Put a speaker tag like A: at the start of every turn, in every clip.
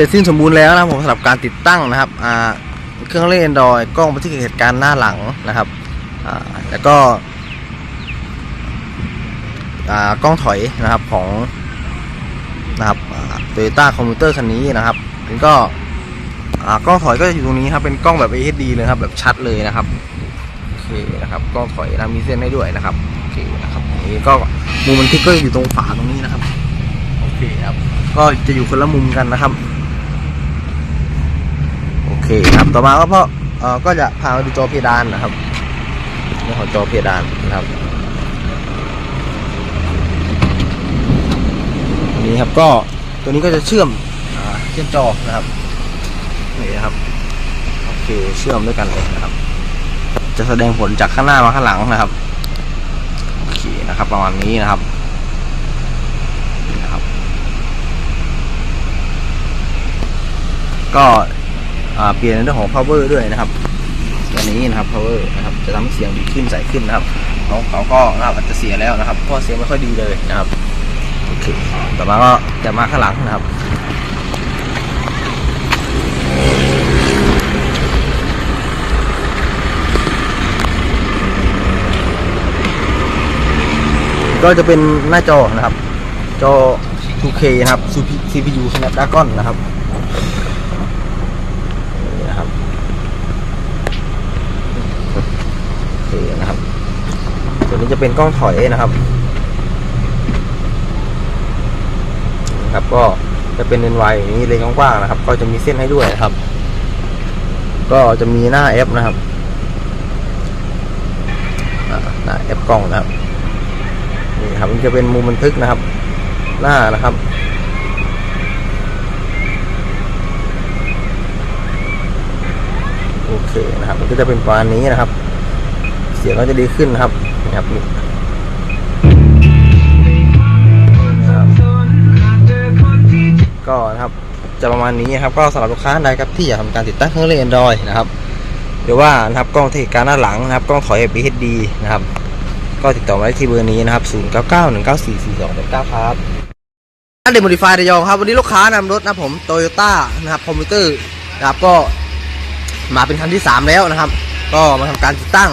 A: เสร็จสิ้นสมบูรณ์แล้วนะผมสำหรับการติดตั้งนะครับเครื่องเล่น Android กล้องบันทึกเหตุการณ์หน้าหลังนะครับแล้วก็กล้องถอยนะครับของนะครับโตโยต้าคอมพิวเตอร์คันนี้นะครับมันก็กล้องถอยก็จะอยู่ตรงนี้ครับเป็นกล้องแบบ HD เลยครับแบบชัดเลยนะครับโอเคนะครับกล้องถอยนะมีเส้นให้ด้วยนะครับโอเคนะครับนี้ก็มุมบันทึกก็อยู่ตรงฝาตรงนี้นะครับโอเคครับก็จะอยู่คนละมุมกันนะครับ เคครับต่อมาก็เพราะเออก็จะพามาดูจอเพดานนะครับเรื่องของจอเพดานนะครับนนี้ครับก็ตัวนี้ก็จะเชื่อมเชื่อมจอนะครับนี่นะครับโอเคเชื่อมด้วยกันเลยนะครับ จะแสดงผลจากข้างหน้ามาข้างหลังนะครับโอเคนะครับ ประมาณนี้นะครับนะครับ ก็ เปลี่ยนเรื่องของ power ด้วยนะครับตัวนี้นะครับ power นะครับจะทำให้เสียงดีขึ้นใสขึ้นนะครับเขาเขาก็นะครับอาจจะเสียแล้วนะครับเพราะเสียงไม่ค่อยดีเลยนะครับโอเคต่อมาก็จะมาข้างหลังนะครับก็จะเป็นหน้าจอนะครับ จอ 2K นะครับ CPU Snapdragon นะครับ นี่นะครับโอ เคนะครับตัวนี้จะเป็นกล้องถอยนะครับนะครับก็จะเป็นเลนส์วายอย่างนี้เลนกว้างๆนะครับ ก็จะมีเส้นให้ด้วยนะครับ ก็จะมีหน้าแอปนะครับหน้าแอปกล้องนะครับนี่ครับมันจะเป็นมุมบันทึกนะครับ หน้านะครับโอเคนะครับ มันก็จะเป็นประมาณนี้นะครับ เสียงก็จะดีขึ้นนะครับนะครับนี่ก็นะครับจะประมาณนี้ครับก็สำหรับลูกค้าใดครับที่อยากทำการติดตั้งเครื่องเล่น Android นะครับหรือว่านะครับกล้องเทคการหน้าหลังนะครับกล้องถอย FHD นะครับ ก็ติดต่อมาได้ที่เบอร์นี้นะครับ 0 9 9 1 9 4 4 2 8 9 ครับอันเดมดิฟายระยองครับ วันนี้ลูกค้านำรถนะผมโตโยต้านะครับคอมพิวเตอร์นะครับก็มาเป็นคันที่ 3 แล้วนะครับ ก็มาทำการติดตั้ง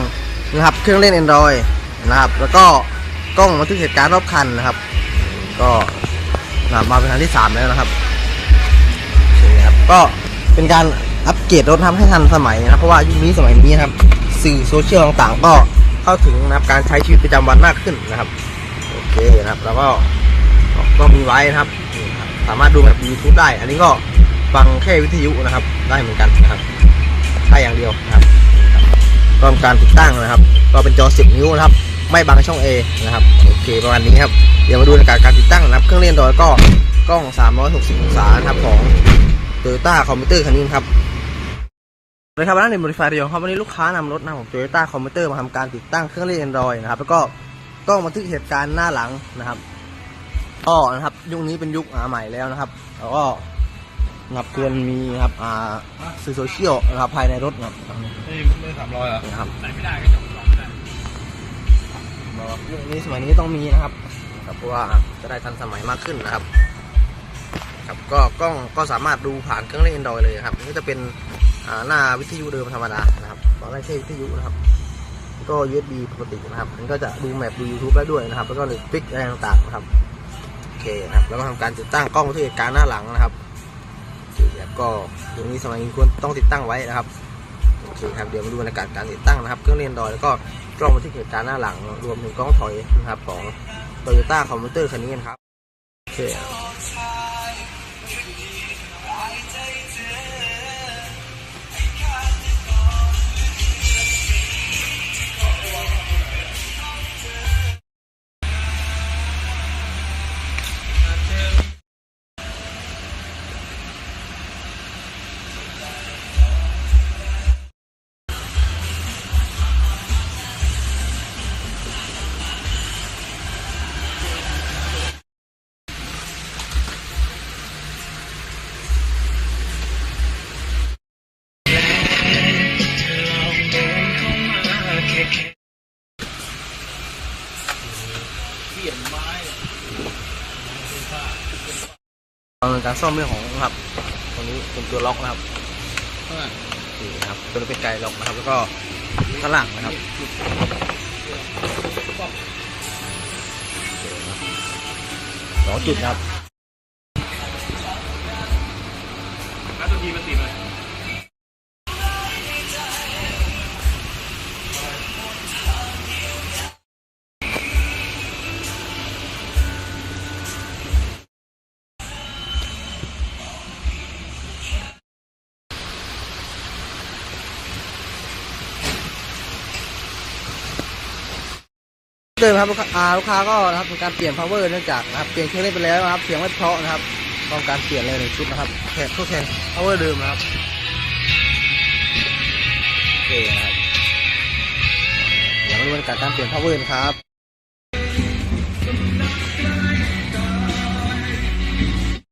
A: นะครับ เครื่องเล่น Android นะครับ แล้วก็กล้องบันทึกเหตุการณ์รอบคันนะครับ ก็นะบมาเป็นคันที่ 3 แล้วนะครับโอเคครับ ก็เป็นการอัปเกรดรถทำให้ทันสมัยนะครับ เพราะว่ายุคนี้สมัยนี้นะครับ สื่อโซเชียลต่างๆ ก็เข้าถึงนะครับการใช้ชีวิตประจำวันมากขึ้นนะครับ โอเคนะครับ แล้วก็ก็มีไว้นะครับนี่นะครับสามารถดูแบบ YouTube ได้ อันนี้ก็ฟังแค่วิทยุนะครับ ได้เหมือนกันนะครับได้อย่างเดียวนะครับ ก็ทำการติดตั้งนะครับ ก็เป็นจอ 10 นิ้วนะครับ ไม่บังช่อง A นะครับ โอเคประมาณนี้ครับ เดี๋ยวมาดูในการการติดตั้งนะครับ เครื่องเล่นโดยก็กล้อง 360 องศานะครับของ Toyota คอมพิวเตอร์คันนี้ครับสวัสดีครับร้านเดนบริฟายเดียวครับวันนี้ลูกค้านำรถนะของ Toyota คอมพิวเตอร์มาทำการติดตั้งเครื่องเล่น Android นะครับแล้วก็กล้องบันทึกเหตุการณ์หน้าหลังนะครับก็นะครับยุคนี้เป็นยุคใหม่แล้วนะครับ แล้วก็ นะครับควรมีครับอ่าสื่อโซเชียลนะครับภายในรถนะครับ
B: นี่ไม่สามร้อยเหรอ
A: นะครับ
B: ใส่ไม่ได้ก็จบสองได้
A: ยุคนี้สมัยนี้ต้องมีนะครับครับเพราะว่าจะได้ทันสมัยมากขึ้นนะครับ ครับก็กล้องก็สามารถดูผ่านเครื่องเล่น Android เลยครับนี่จะเป็นหน้าวิทยุเดิมธรรมดานะครับตอนแรกใช้วิทยุนะครับ ก็ USB ปกตินะครับ มันก็จะดูแมปดู YouTube ได้ด้วยนะครับ แล้วก็เลยฟิกอะไรต่างๆนะครับ โอเคนะครับ แล้วก็ทำการติดตั้งกล้องทึกเหตุการหน้าหลังนะครับ โอเคครับก็ตรงนี้สมัยนี้ควรต้องติดตั้งไว้นะครับโอเคครับเดี๋ยวมาดูบรรยากาศการติดตั้งนะครับ เครื่องเล่นดอยแล้วก็กล้องบันทึกเหตุการณ์หน้าหลัง รวมถึงกล้องถอยนะครับของ Toyota คอมพิวเตอร์คันนี้นะครับโอเคำเนินการซ่อมเรื่องของนะครับตรงนี้เป็นตัวล็อกนะครับ
B: เท่าไหร่
A: นี่นะครับตัวนี้เป็นไกลล็อกนะครับ แล้วก็ข้างหลังนะครับสองจุดนะครับ
B: แล้วตัวทีมันติดเลย
A: เดิมครับลูกค้าลูกค้าก็นะครับการเปลี่ยน power เนื่องจากนะครับเปลี่ยนเครื่องเล่นไปแล้วนะครับเสียงไม่เพราะนะครับต้องการเปลี่ยนเลยหนึ่งชุดนะครับแทนทดแทน power เดิมนะครับโอเคนะครับเดี๋ยวมาดูบรรยากาศการเปลี่ยน power นะครับ